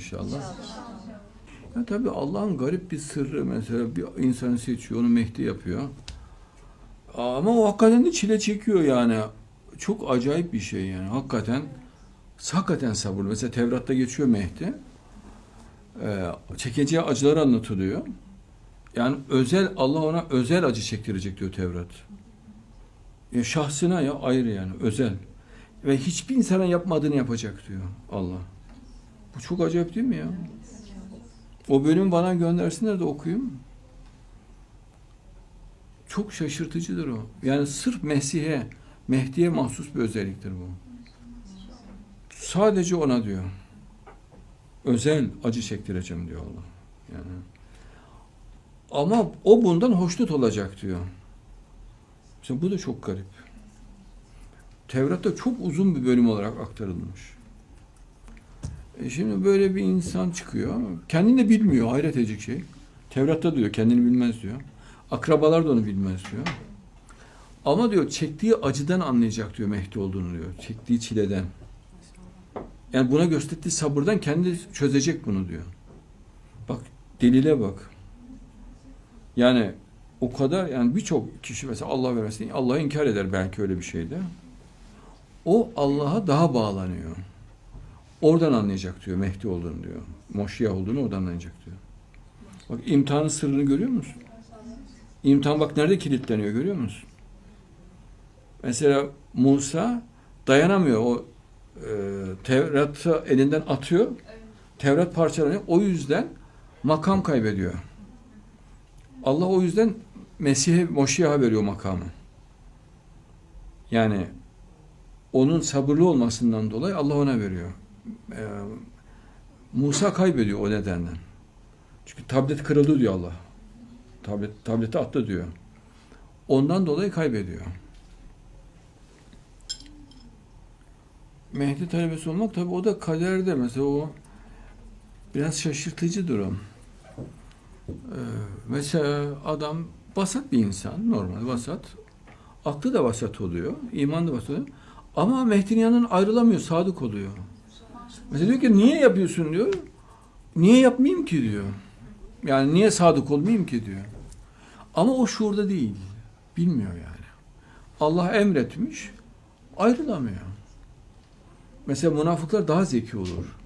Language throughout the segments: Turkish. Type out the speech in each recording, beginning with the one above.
inşallah. Ya tabii Allah'ın garip bir sırrı mesela bir insanı seçiyor, onu Mehdi yapıyor. Ama o hakikaten de çile çekiyor yani. Çok acayip bir şey yani. Hakikaten hakikaten sabırlı. Mesela Tevrat'ta geçiyor Mehdi. Ee, çekeceği acıları anlatılıyor. Yani özel Allah ona özel acı çektirecek diyor Tevrat. Ya şahsına ya ayrı yani özel. Ve hiçbir insana yapmadığını yapacak diyor Allah. Bu çok acayip değil mi ya? O bölüm bana göndersinler de okuyayım. Çok şaşırtıcıdır o. Yani sırf Mesih'e, Mehdi'ye mahsus bir özelliktir bu. Sadece ona diyor. Özel acı çektireceğim diyor Allah. Yani. Ama o bundan hoşnut olacak diyor. Şimdi bu da çok garip. Tevrat'ta çok uzun bir bölüm olarak aktarılmış. E şimdi böyle bir insan çıkıyor. Kendini de bilmiyor. Hayret edecek şey. Tevrat'ta diyor kendini bilmez diyor. Akrabalar da onu bilmez diyor. Ama diyor çektiği acıdan anlayacak diyor Mehdi olduğunu diyor. Çektiği çileden. Yani buna gösterdiği sabırdan kendi çözecek bunu diyor. Bak delile bak. Yani o kadar yani birçok kişi mesela Allah vermesin Allah'ı inkar eder belki öyle bir şeyde. O Allah'a daha bağlanıyor. Oradan anlayacak diyor Mehdi olduğunu diyor. Moşiyah olduğunu oradan anlayacak diyor. Bak imtihanın sırrını görüyor musun? İmtihan bak nerede kilitleniyor görüyor musun? Mesela Musa dayanamıyor o e, Tevrat'ı elinden atıyor. Tevrat parçalanıyor. O yüzden makam kaybediyor. Allah o yüzden Mesih'e, Moşiyah'a veriyor makamı. Yani onun sabırlı olmasından dolayı Allah ona veriyor. Ee, Musa kaybediyor o nedenden. Çünkü tablet kırıldı diyor Allah. Tablet, tableti attı diyor. Ondan dolayı kaybediyor. Mehdi talebesi olmak tabi o da kaderde mesela o biraz şaşırtıcı durum. Ee, mesela adam vasat bir insan, normal vasat. Aklı da vasat oluyor, iman da vasat oluyor. Ama Mehdi'nin yanından ayrılamıyor, sadık oluyor. Mesela diyor ki niye yapıyorsun diyor. Niye yapmayayım ki diyor. Yani niye sadık olmayayım ki diyor. Ama o şuurda değil. Bilmiyor yani. Allah emretmiş, ayrılamıyor. Mesela münafıklar daha zeki olur.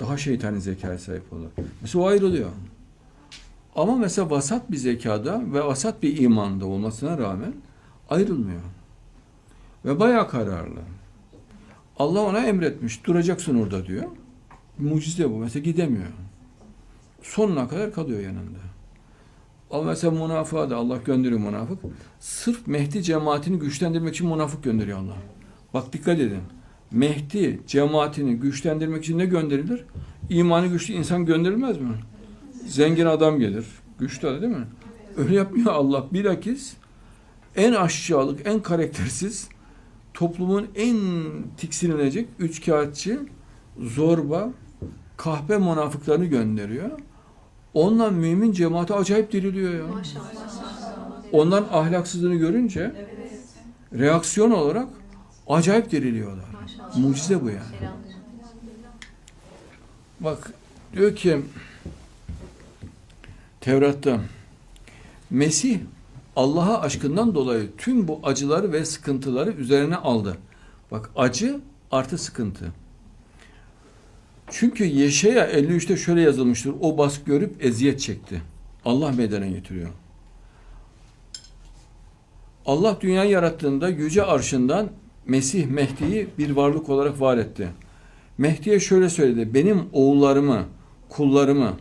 Daha şeytani zekaya sahip olur. Mesela o ayrılıyor. Ama mesela vasat bir zekada ve vasat bir imanda olmasına rağmen ayrılmıyor. Ve bayağı kararlı. Allah ona emretmiş. Duracaksın orada diyor. Mucize bu. Mesela gidemiyor. Sonuna kadar kalıyor yanında. Ama mesela münafığa da Allah gönderiyor münafık. Sırf Mehdi cemaatini güçlendirmek için münafık gönderiyor Allah. Bak dikkat edin. Mehdi cemaatini güçlendirmek için ne gönderilir? İmanı güçlü insan gönderilmez mi? Zengin adam gelir. Güçlü değil mi? Öyle yapmıyor Allah. Bilakis en aşağılık, en karaktersiz, toplumun en tiksinilecek üçkağıtçı, zorba, kahpe münafıklarını gönderiyor. Ondan mümin cemaati acayip diriliyor ya. Onların ahlaksızlığını görünce reaksiyon olarak acayip diriliyorlar. Mucize bu yani. Bak diyor ki Tevrat'ta Mesih Allah'a aşkından dolayı tüm bu acıları ve sıkıntıları üzerine aldı. Bak acı artı sıkıntı. Çünkü Yeşaya 53'te şöyle yazılmıştır. O baskı görüp eziyet çekti. Allah meydana getiriyor. Allah dünyayı yarattığında yüce arşından Mesih Mehdi'yi bir varlık olarak var etti. Mehdi'ye şöyle söyledi. Benim oğullarımı, kullarımı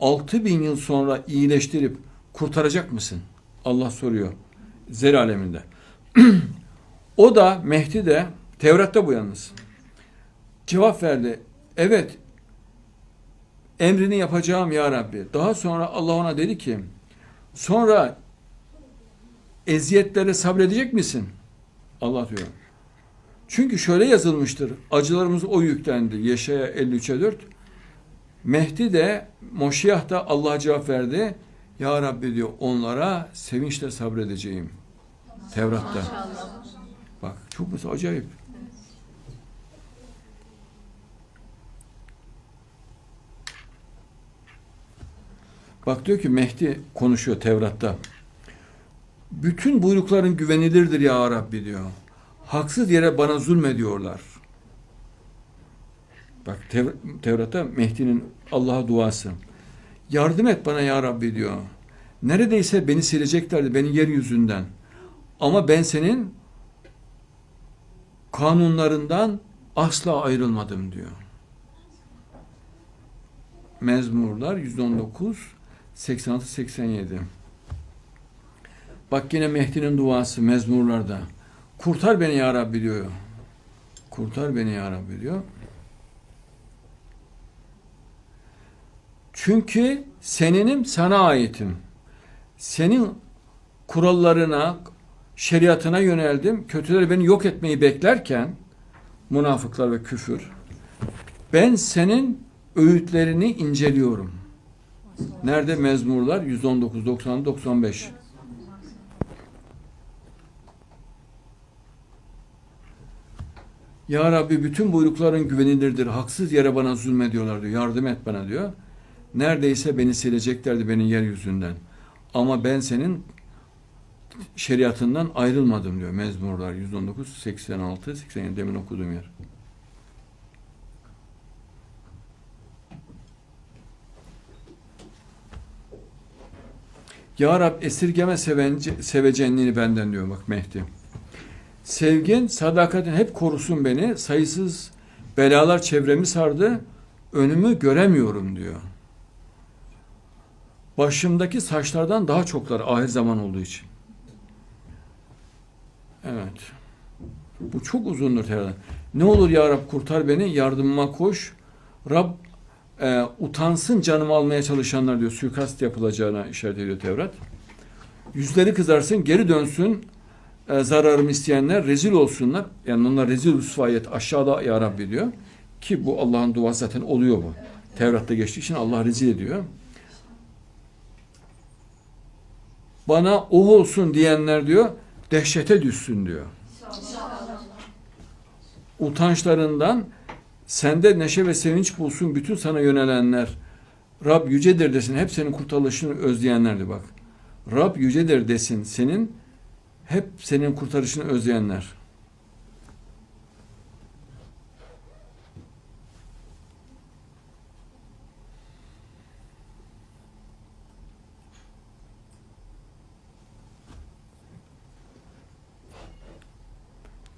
6000 yıl sonra iyileştirip kurtaracak mısın? Allah soruyor. Zer aleminde. o da Mehdi de Tevrat'ta bu yalnız. Cevap verdi. Evet emrini yapacağım ya Rabbi. Daha sonra Allah ona dedi ki sonra eziyetlere sabredecek misin? Allah diyor. Çünkü şöyle yazılmıştır. Acılarımız o yüklendi. Yeşaya 53'e 4. Mehdi de Moşiyah da Allah'a cevap verdi. Ya Rabbi diyor onlara sevinçle sabredeceğim. Tevrat'ta. Bak çok mesela acayip. Bak diyor ki Mehdi konuşuyor Tevrat'ta. Bütün buyrukların güvenilirdir ya Rabbi diyor. Haksız yere bana zulmediyorlar. Bak Tev- Tevrat'ta Mehdi'nin Allah'a duası. Yardım et bana ya Rabbi diyor. Neredeyse beni sileceklerdi beni yeryüzünden. Ama ben senin kanunlarından asla ayrılmadım diyor. Mezmurlar 119 86 87. Bak yine Mehdi'nin duası mezmurlarda. Kurtar beni ya Rabbi diyor. Kurtar beni ya Rabbi diyor. Çünkü seninim sana aitim. Senin kurallarına, şeriatına yöneldim. Kötüler beni yok etmeyi beklerken münafıklar ve küfür ben senin öğütlerini inceliyorum. Nerede mezmurlar? 119, 90, 95. Ya Rabbi bütün buyrukların güvenilirdir. Haksız yere bana zulmediyorlar diyor. Yardım et bana diyor. Neredeyse beni sileceklerdi beni yeryüzünden. Ama ben senin şeriatından ayrılmadım diyor. Mezmurlar 119, 86, 87 demin okuduğum yer. Ya Rab esirgeme sevence, sevecenliğini benden diyor bak Mehdi. Sevgin, sadakatin hep korusun beni. Sayısız belalar çevremi sardı. Önümü göremiyorum diyor. Başımdaki saçlardan daha çoklar ahir zaman olduğu için. Evet. Bu çok uzundur herhalde. Ne olur ya Rab kurtar beni, yardımıma koş. Rab e, utansın canımı almaya çalışanlar diyor. Suikast yapılacağına işaret ediyor Tevrat. Yüzleri kızarsın, geri dönsün. E, zararımı isteyenler rezil olsunlar. Yani onlar rezil rüsvayet aşağıda ya Rabbi diyor. Ki bu Allah'ın duası zaten oluyor bu. Tevrat'ta geçtiği için Allah rezil ediyor. Bana oh olsun diyenler diyor, dehşete düşsün diyor. Utançlarından sende neşe ve sevinç bulsun bütün sana yönelenler. Rab yücedir desin, hep senin kurtarışını özleyenlerdi bak. Rab yücedir desin, senin hep senin kurtarışını özleyenler.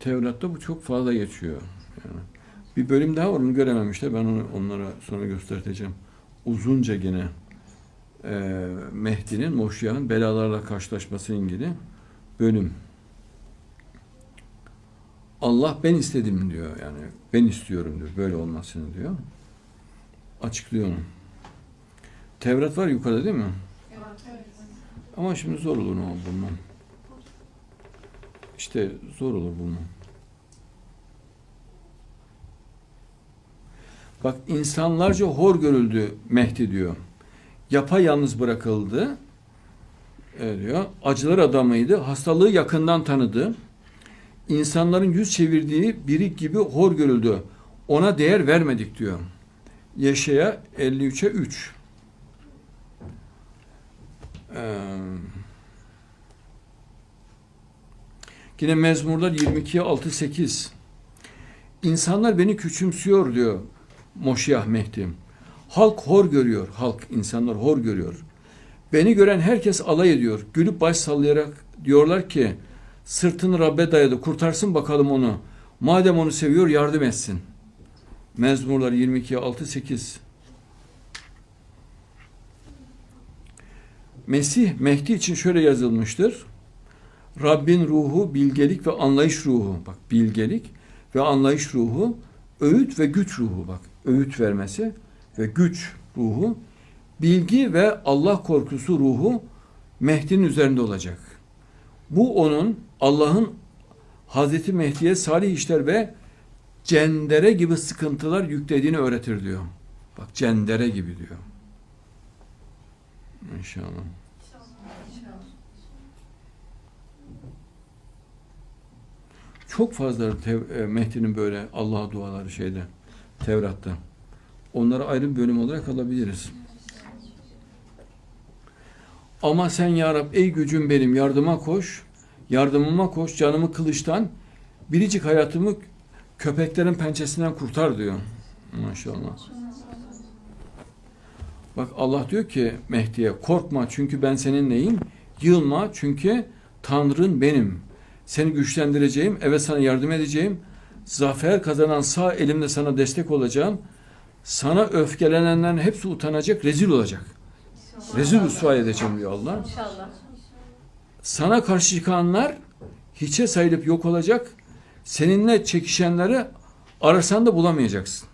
Tevrat'ta bu çok fazla geçiyor. Yani bir bölüm daha var onu görememişler. Ben onu onlara sonra göstereceğim. Uzunca gene e, Mehdi'nin, Moşya'nın belalarla karşılaşması ilgili bölüm. Allah ben istedim diyor yani. Ben istiyorum diyor. Böyle olmasını diyor. Açıklıyor onu. Tevrat var yukarıda değil mi? Ama şimdi zor olur onu bulmam. İşte zor olur bulmam. Bak insanlarca hor görüldü Mehdi diyor. Yapayalnız bırakıldı. E diyor. Acılar adamıydı. Hastalığı yakından tanıdı. İnsanların yüz çevirdiği biri gibi hor görüldü. Ona değer vermedik diyor. Yeşaya 53'e 3. Ee, yine Mezmurlar 22'ye 6 8. İnsanlar beni küçümsüyor diyor Moşiyah Mehdi. Halk hor görüyor. Halk, insanlar hor görüyor. Beni gören herkes alay ediyor. Gülüp baş sallayarak diyorlar ki sırtını Rabbe dayadı. Kurtarsın bakalım onu. Madem onu seviyor yardım etsin. Mezmurlar 22 6 8. Mesih Mehdi için şöyle yazılmıştır. Rabbin ruhu bilgelik ve anlayış ruhu. Bak bilgelik ve anlayış ruhu, öğüt ve güç ruhu bak. Öğüt vermesi ve güç ruhu, bilgi ve Allah korkusu ruhu Mehdi'nin üzerinde olacak. Bu onun Allah'ın Hazreti Mehdi'ye salih işler ve cendere gibi sıkıntılar yüklediğini öğretir diyor. Bak cendere gibi diyor. İnşallah. Çok fazla e, Mehdi'nin böyle Allah'a duaları şeyde Tevrat'ta. Onları ayrı bir bölüm olarak alabiliriz. Ama sen ya Rab ey gücüm benim yardıma koş. Yardımıma koş canımı kılıçtan biricik hayatımı köpeklerin pençesinden kurtar diyor. Maşallah. Bak Allah diyor ki Mehdi'ye korkma çünkü ben senin neyim? Yılma çünkü Tanrın benim. Seni güçlendireceğim, evet sana yardım edeceğim. Zafer kazanan sağ elimle sana destek olacağım. Sana öfkelenenlerin hepsi utanacak, rezil olacak. Rezil rüsva edeceğim diyor Allah. İnşallah. Sana karşı çıkanlar hiçe sayılıp yok olacak. Seninle çekişenleri arasan da bulamayacaksın.